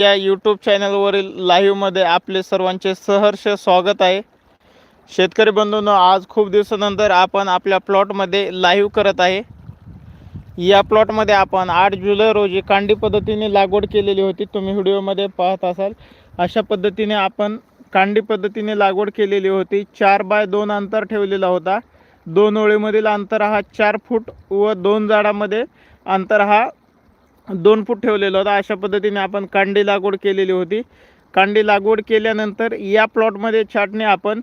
या यूट्यूब चॅनलवरील लाईव्हमध्ये आपले सर्वांचे सहर्ष स्वागत आहे. शेतकरी बंधूंनो आज खूप दिवसानंतर आपण आपल्या प्लॉटमध्ये लाईव्ह करत आहे. या प्लॉटमध्ये आपण आठ जुलै रोजी कांडी पद्धतीने लागवड केलेली होती. तुम्ही व्हिडिओमध्ये पाहत असाल. अशा पद्धतीने आपण कांडी पद्धतीने लागवड केलेली होती. चार बाय दोन अंतर ठेवलेला होता. दोन ओळीमधील अंतर हा चार फूट व दोन झाडामध्ये अंतर हा दोन फूट ठेवलेला होता. अशा पद्धतीने आपण कांडी लागवड केलेली होती. कांडी लागवड केल्यानंतर या प्लॉटमध्ये छाटणी आपण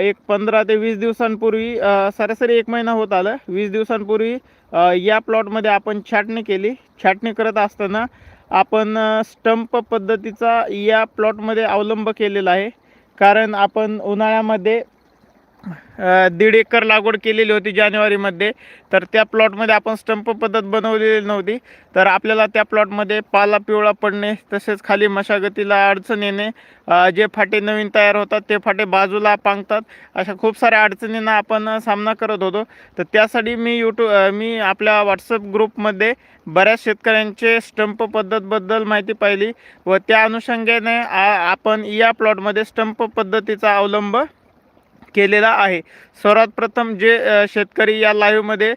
एक पंधरा ते वीस दिवसांपूर्वी सरासरी एक महिना होत आलं. वीस दिवसांपूर्वी या प्लॉटमध्ये आपण छाटणी केली. छाटणी करत असताना आपण स्टंप पद्धतीचा या प्लॉटमध्ये अवलंब केलेला आहे. कारण आपण उन्हाळ्यामध्ये दीड एकर लागवड केलेली होती जानेवारीमध्ये. तर त्या प्लॉटमध्ये आपण स्टंप पद्धत बनवलेली नव्हती. तर आपल्याला त्या प्लॉटमध्ये पाला पिवळा पडणे तसेच खाली मशागतीला अडचण येणे जे फाटे नवीन तयार होतात ते फाटे बाजूला पांगतात अशा खूप साऱ्या अडचणींना आपण सामना करत होतो. तर त्यासाठी मी यूट्यूब मी आपल्या व्हॉट्सअप ग्रुपमध्ये बऱ्याच शेतकऱ्यांचे स्टंप पद्धतबद्दल माहिती पाहिली व त्या अनुषंगाने आपण या प्लॉटमध्ये स्टंप पद्धतीचा अवलंब केलेला आहे. सर्वात प्रथम जे शेतकरी या लाईव्हमध्ये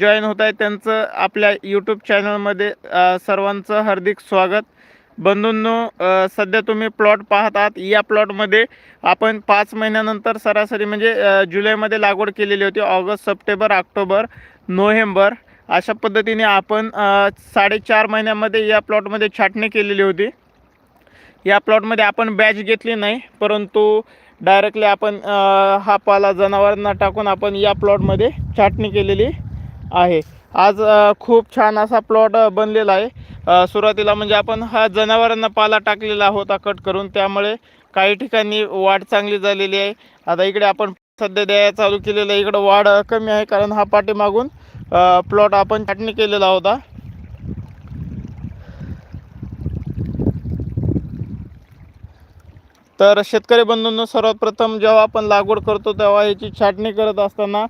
जॉईन होत आहे त्यांचं आपल्या यूट्यूब चॅनलमध्ये सर्वांचं हार्दिक स्वागत. बंधूंनो सध्या तुम्ही प्लॉट पाहत आहात. या प्लॉटमध्ये आपण पाच महिन्यानंतर सरासरी म्हणजे जुलैमध्ये लागवड केलेली होती. ऑगस्ट सप्टेंबर ऑक्टोबर नोव्हेंबर अशा पद्धतीने आपण साडेचार महिन्यामध्ये या प्लॉटमध्ये छाटणी केलेली होती. या प्लॉटमध्ये आपण बॅच घेतली नाही परंतु डायरेक्टली आपण हा पाला जनावरांना टाकून आपण या प्लॉटमध्ये छाटणी केलेली आहे. आज खूप छान असा प्लॉट बनलेला आहे. सुरुवातीला म्हणजे आपण हा जनावरांना पाला टाकलेला होता कट करून. त्यामुळे काही ठिकाणी वाढ चांगली झालेली आहे. आता इकडे आपण सध्या द्यायला चालू केलेलं आहे. इकडं वाढ कमी आहे कारण हा पाठीमागून प्लॉट आपण छाटणी केलेला होता. तर शेतकरी बंधूंनो सर्वात प्रथम जेव्हा आपण लागवड करतो तेव्हा याची छाटणी करत असताना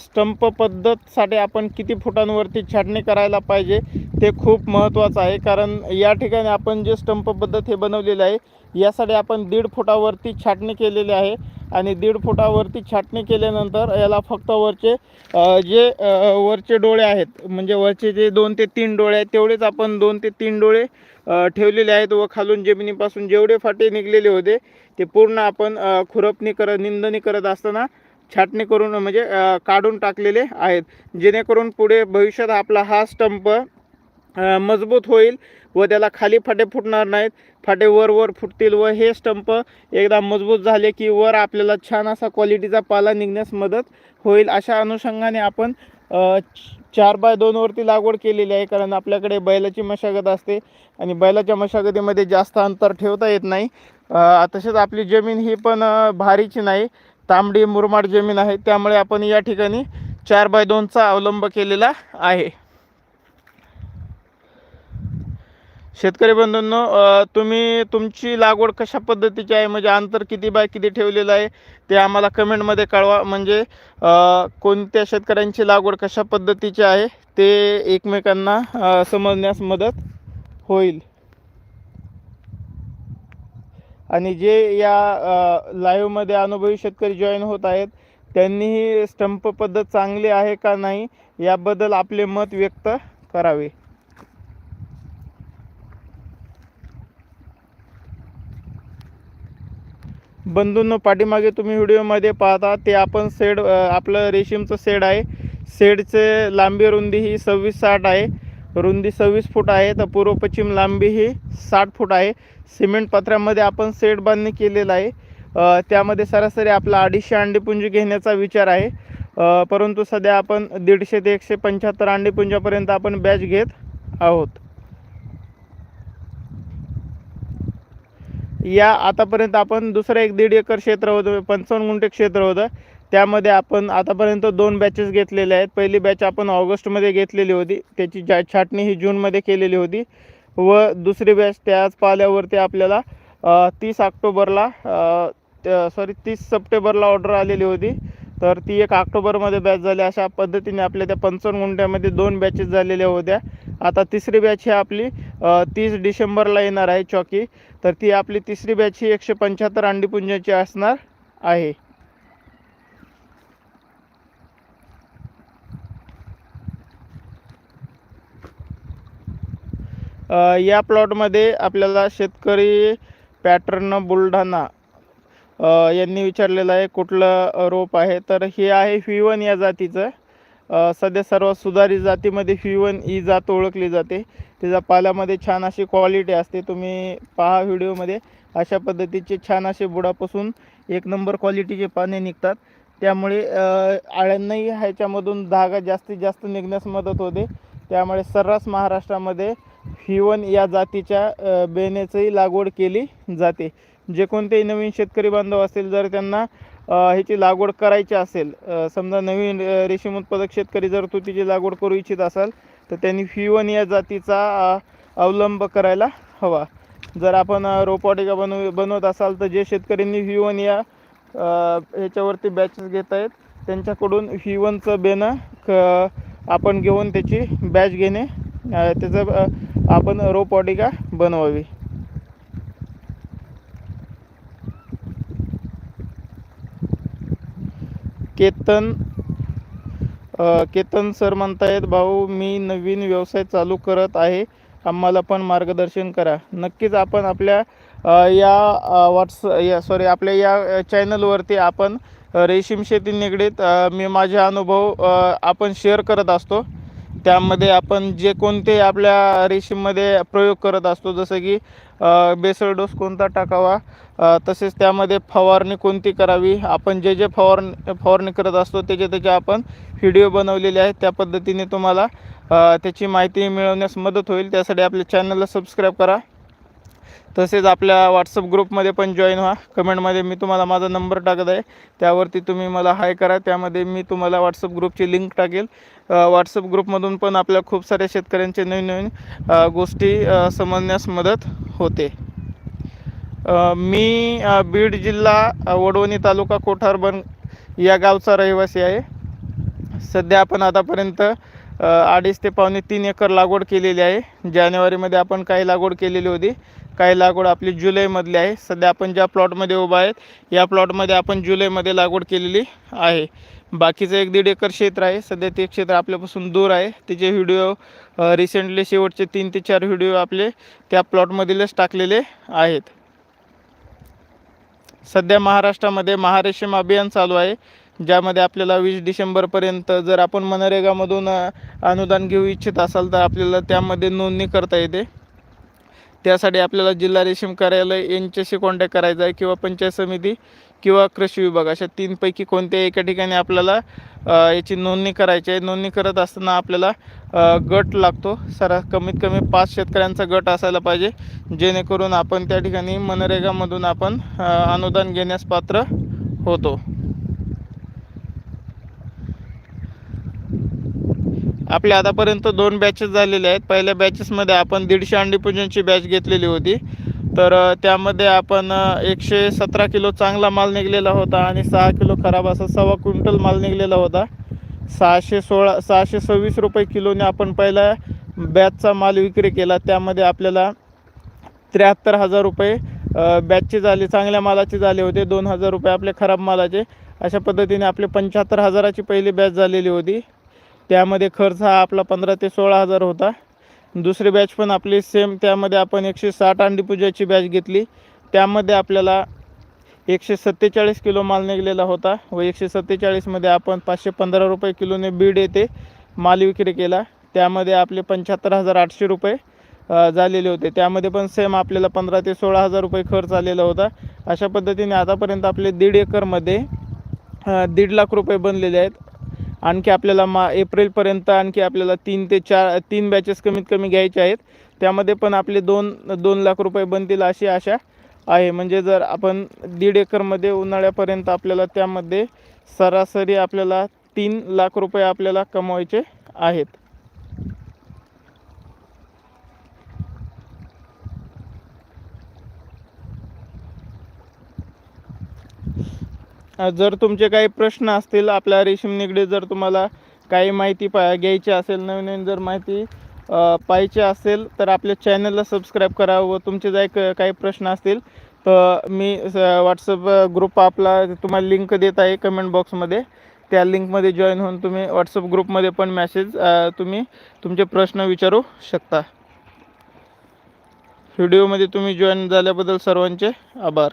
स्टंप पद्धतसाठी आपण किती फुटांवरती छाटणी करायला पाहिजे ते खूप महत्त्वाचं आहे. कारण या ठिकाणी आपण जे स्टंप पद्धत हे बनवलेलं आहे यासाठी आपण दीड फुटावरती छाटणी केलेली आहे. आणि दीड फुटावरती छाटणी केल्यानंतर याला फक्त वरचे जे वरचे डोळे आहेत म्हणजे वरचे जे दोन ते तीन डोळे आहेत तेवढेच आपण दोन ते तीन डोळे ठेवलेले आहेत व खालून जमिनीपासून जेवढे फाटे निघलेले होते ते पूर्ण आपण खुरपणी करत निंदणी करत असताना छाटणी करून म्हणजे काढून टाकलेले आहेत. जेणेकरून पुढे भविष्यात आपला हा स्टंप मजबूत होईल व त्याला खाली फाटे फुटणार नाहीत. फाटे वर वर फुटतील व हे स्टंप एकदा मजबूत झाले की वर आपल्याला छान असा क्वालिटीचा पाला निघण्यास मदत होईल. अशा अनुषंगाने आपण चार बाय दोनवरती लागवड केलेली आहे कारण आपल्याकडे बैलाची मशागत असते आणि बैलाच्या मशागतीमध्ये जास्त अंतर ठेवता येत नाही. तसेच आपली जमीन ही पण भारीची नाही. तांबडी मुरमाड जमीन आहे. त्यामुळे आपण या ठिकाणी चार बाय दोनचा अवलंब केलेला आहे. शेतकरी बंधूंनो तुम्ही तुमची लागवड कशा पद्धतीची आहे? म्हणजे अंतर किती बाय किती ठेवलेलं आहे? ते आम्हाला कमेंटमध्ये कळवा. म्हणजे कोणत्या शेतकऱ्यांची लागवड कशा पद्धतीची आहे? ते एकमेकांना समजण्यास मदत होईल. आणि जे या लाईव्हमध्ये अनुभवी शेतकरी जॉईन होत आहेत त्यांनीही स्टंप पद्धत चांगली आहे का नाही याबद्दल आपले मत व्यक्त करावे. बंधूंनो पाठीमागे तुम्ही व्हिडिओमध्ये पाहता ते आपण सेड आपलं रेशीमचं सेड आहे. सेडचे लांबी रुंदी ही सव्वीस साठ आहे. रुंदी सव्वीस फूट आहे तर पूर्व पश्चिम लांबी ही साठ फूट आहे. सिमेंट पत्र्यामध्ये आपण सेट बांधणी केलेलं आहे. त्यामध्ये सरासरी आपला अडीचशे अंडीपुंजी घेण्याचा विचार आहे. परंतु सध्या आपण दीडशे ते एकशे पंच्याहत्तर अंडीपुंजापर्यंत आपण बॅच घेत आहोत. या आतापर्यंत आपण दुसरं एक दीड एकर क्षेत्र होतं पंचावन्न गुंठे क्षेत्र होतं. त्यामध्ये आपण आतापर्यंत दोन बॅचेस घेतलेल्या आहेत. पहिली बॅच आपण ऑगस्टमध्ये घेतलेली होती. त्याची जा छाटणी ही जूनमध्ये केलेली होती. व दुसरी बॅच त्याच पाल्यावरती आपल्याला तीस ऑक्टोबरला सॉरी तीस सप्टेंबरला ऑर्डर आलेली होती. तर ती एक ऑक्टोबरमध्ये बॅच झाली. अशा पद्धतीने आपल्या त्या पंचावन्न गुंठ्यामध्ये दोन बॅचेस झालेल्या होत्या. आता तिसरी बॅच ही आपली तीस डिसेंबरला येणार आहे चॉकी. तर ती आपली तिसरी बॅच ही एकशे पंच्याहत्तर अंडीपुंजाची असणार आहे. या प्लॉटमध्ये आपल्याला शेतकरी पॅटर्न बुलढाणा यांनी विचारलेलं आहे कुठलं रोप आहे. तर हे आहे फिवन या जातीचं. सध्या सर्वात सुधारित जातीमध्ये फिवन ही जात ओळखली जाते. त्याच्या पाल्यामध्ये छान अशी क्वालिटी असते. तुम्ही पहा व्हिडिओमध्ये अशा पद्धतीचे छान असे बुडापासून एक नंबर क्वालिटीचे पाने निघतात. त्यामुळे आळ्यांनाही ह्याच्यामधून धागा जास्तीत जास्त निघण्यास मदत होते. त्यामुळे सर्रास महाराष्ट्रामध्ये हिवन या जातीच्या बेण्याचंही लागवड केली जाते. जे कोणतेही नवीन शेतकरी बांधव असतील जर त्यांना ह्याची लागवड करायची असेल समजा नवीन रेशीम उत्पादक शेतकरी जर तुतीची लागवड करू इच्छित असाल तर त्यांनी फिवन या जातीचा अवलंब करायला हवा. जर आपण रोपवाटिका बनव बनवत असाल तर जे शेतकऱ्यांनी व्हिवन या ह्याच्यावरती बॅचेस घेत आहेत त्यांच्याकडून व्हिवनचं बेणं क आपण घेऊन त्याची बॅच घेणे त्याचं आपण रोपवाटिका बनवावी? केतन केतन सर म्हणतायत भाऊ मी नवीन व्यवसाय चालू करत आहे. आम्हाला पण मार्गदर्शन करा. नक्कीच आपण आपल्या या व्हॉट्स या सॉरी आपल्या या चॅनलवरती आपण रेशीम शेती निगडीत मी माझे अनुभव आपण शेअर करत असतो. त्यामध्ये आपण जे कोणते आपल्या रेशीममध्ये प्रयोग करत असतो जसं की बेसळ डोस कोणता टाकावा तसेच त्यामध्ये फवारणी कोणती करावी आपण जे जे फवारणी फवारणी करत असतो त्याचे त्याचे आपण व्हिडिओ बनवलेले आहेत त्या पद्धतीने तुम्हाला त्याची माहिती मिळवण्यास मदत होईल. त्यासाठी आपल्या चॅनलला सबस्क्राईब करा. तसेच आपल्या व्हॉट्सअप ग्रुपमध्ये पण जॉईन व्हा. कमेंटमध्ये मी तुम्हाला माझा नंबर टाकत आहे. त्यावरती तुम्ही मला हाय करा. त्यामध्ये मी तुम्हाला व्हॉट्सअप ग्रुपची लिंक टाकेल. व्हॉट्सअप ग्रुपमधून पण आपल्या खूप साऱ्या शेतकऱ्यांचे नवीन नवीन गोष्टी समजण्यास मदत होते. मी बीड जिल्हा वडवणी तालुका कोठारबन या गावचा रहिवासी आहे. सध्या आपण आतापर्यंत अडीच ते पावणे तीन एकर लागवड केलेली आहे. जानेवारीमध्ये आपण काही लागवड केलेली होती. काही लागवड आपली जुलैमधली आहे. सध्या आपण ज्या प्लॉटमध्ये उभा आहेत या प्लॉटमध्ये आपण जुलैमध्ये लागवड केलेली आहे. बाकीचं एक दीड एकर क्षेत्र आहे. सध्या ते क्षेत्र आपल्यापासून दूर आहे. त्याचे व्हिडिओ रिसेंटली शेवटचे तीन ते चार व्हिडिओ आपले त्या प्लॉटमधीलच टाकलेले आहेत. सध्या महाराष्ट्रामध्ये महारेशीम अभियान चालू आहे. ज्यामध्ये आपल्याला वीस डिसेंबरपर्यंत जर आपण मनरेगामधून अनुदान घेऊ इच्छित असाल तर आपल्याला त्यामध्ये नोंदणी करता येते. त्यासाठी आपल्याला जिल्हा रेशीम कार्यालय यांच्याशी कॉन्टॅक्ट करायचा आहे किंवा पंचायत समिती किंवा कृषी विभाग. अशा तीनपैकी कोणत्याही एका ठिकाणी आपल्याला याची नोंदणी करायची आहे. नोंदणी करत असताना आपल्याला गट लागतो. सरा कमीत कमी पाच शेतकऱ्यांचा गट असायला पाहिजे. जेणेकरून आपण त्या ठिकाणी मनरेगामधून आपण अनुदान घेण्यास पात्र होतो. आपल्या आतापर्यंत दोन बॅचेस झालेले आहेत. पहिल्या बॅचेसमध्ये आपण दीडशे अंडीपूजनची बॅच घेतलेली होती. तर त्यामध्ये आपण एकशे सतरा किलो चांगला माल निघलेला होता आणि सहा किलो खराब असा सव्वा क्विंटल माल निघलेला होता. सहाशे सोळा सहाशे सव्वीस रुपये किलोने आपण पहिला बॅचचा माल विक्री केला. त्यामध्ये आपल्याला त्र्याहत्तर हजार रुपये बॅचचे झाले चांगल्या मालाचे झाले होते. दोन हजार रुपये आपले खराब मालाचे. अशा पद्धतीने आपले पंच्याहत्तर हजाराची पहिली बॅच झालेली होती. त्यामध्ये खर्च हा आपला पंधरा ते सोळा हजार होता. दुसरी बॅच पण आपली सेम त्यामध्ये आपण एकशे साठ अंडी पूजाची बॅच घेतली. त्यामध्ये आपल्याला एकशे सत्तेचाळीस किलो माल निघलेला होता व एकशे सत्तेचाळीसमध्ये आपण पाचशे पंधरा रुपये किलोने बीड येथे माल विक्री केला. त्यामध्ये आपले पंच्याहत्तर हजार आठशे रुपये झालेले होते. त्यामध्ये पण सेम आपल्याला पंधरा ते सोळा हजार रुपये खर्च आलेला होता. अशा पद्धतीने आतापर्यंत आपले दीड एकरमध्ये दीड लाख रुपये बनलेले आहेत. आणखी आपल्याला मा एप्रिलपर्यंत आणखी आपल्याला तीन ते चार तीन बॅचेस कमीत कमी घ्यायचे आहेत. त्यामध्ये पण आपले दोन दोन लाख रुपये बनतील अशी आशा आहे. म्हणजे जर आपण दीड एकरमध्ये उन्हाळ्यापर्यंत आपल्याला त्यामध्ये सरासरी आपल्याला तीन लाख रुपये आपल्याला कमवायचे आहेत. जर तुमचे काही प्रश्न असतील आपल्या रेशीम निगडीत जर तुम्हाला काही माहिती पा घ्यायची असेल नवीन नवीन जर माहिती पाहिजे असेल तर आपल्या चॅनलला सबस्क्राईब करा व तुमचे जर काही प्रश्न असतील तर मी व्हॉट्सअप ग्रुप आपला तुम्हाला लिंक देत आहे कमेंट बॉक्समध्ये त्या लिंकमध्ये जॉईन होऊन तुम्ही व्हॉट्सअप ग्रुपमध्ये पण मॅसेज तुम्ही तुमचे प्रश्न विचारू शकता. व्हिडिओमध्ये तुम्ही जॉईन झाल्याबद्दल सर्वांचे आभार.